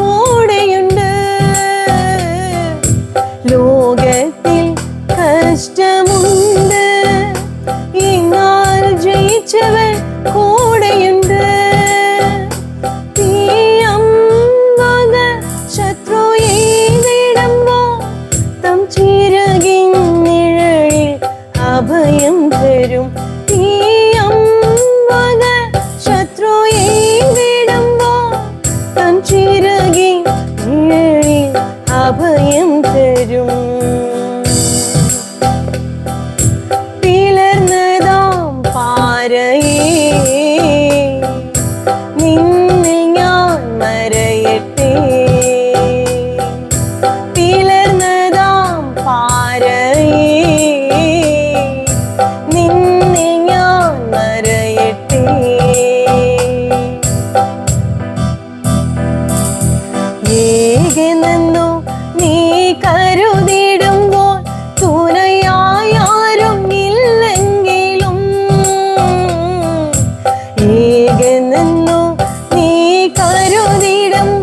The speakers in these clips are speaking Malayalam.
കൂടെ അഭയം തരും. കരുതിടുമ്പോൾ തുണയായാരും ഇല്ലെങ്കിലും ഏകനെന്നു നീ കരുതിടുമ്പോൾ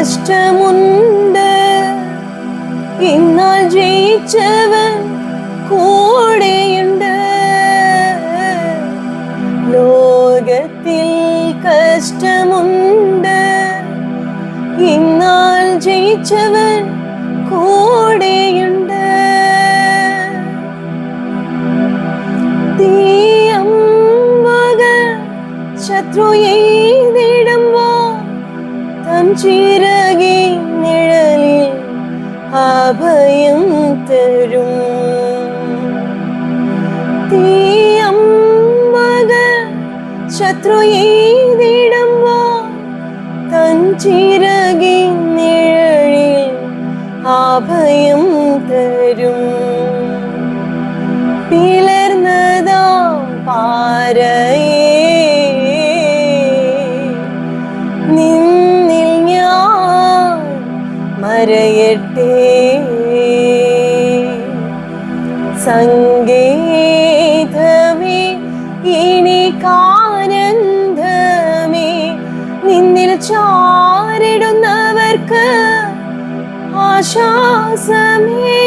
കഷ്ടമുണ്ട്. ഇന്നാൾ ജയിച്ചവൻ കൂടെയുണ്ട്. ലോകത്തിൽ കഷ്ടമുണ്ട്. ഇന്നാൾ ജയിച്ചവൻ കൂടെയുണ്ട്. തീയമ്പകൾ ശത്രു എയ്തിടുമ്പോ തൻ ചിറകി നിഴലിൽ അഭയം തരും. തീയമ്പകൾ ശത്രു എയ്തിടുമ്പോ തൻ ചിറകി നിഴലിൽ അഭയം തരും. പിളർന്നതോ പാരയേ നിന്നിൽ മറയട്ടെ. സംഗീതമേ ഇനി കാനന്ദമേ നിന്നിൽ ചാരിടുന്നവർക്ക് ആശ്വാസമേ.